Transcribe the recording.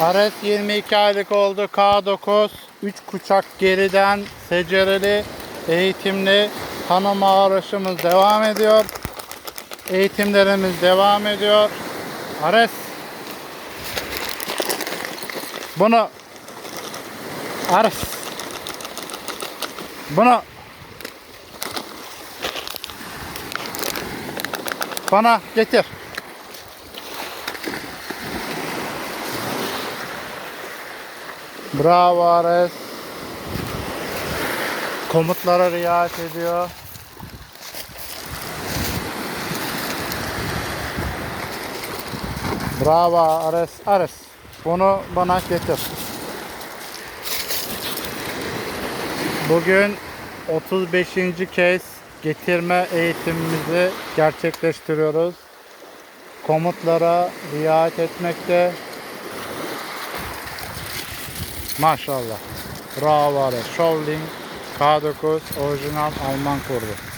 Ares 22 aylık oldu. K9 3 kucak geriden secereli eğitimli tanıma arayışımız devam ediyor. Eğitimlerimiz devam ediyor. Ares bunu Ares bunu bana getir. Bravo Ares. Komutlara riayet ediyor. Bravo Ares. Ares. Bunu bana getir. Bugün 35. kez getirme eğitimimizi gerçekleştiriyoruz. Komutlara riayet etmekte. Maşallah. Bravo Ares. Showling K9 orijinal Alman kurdu.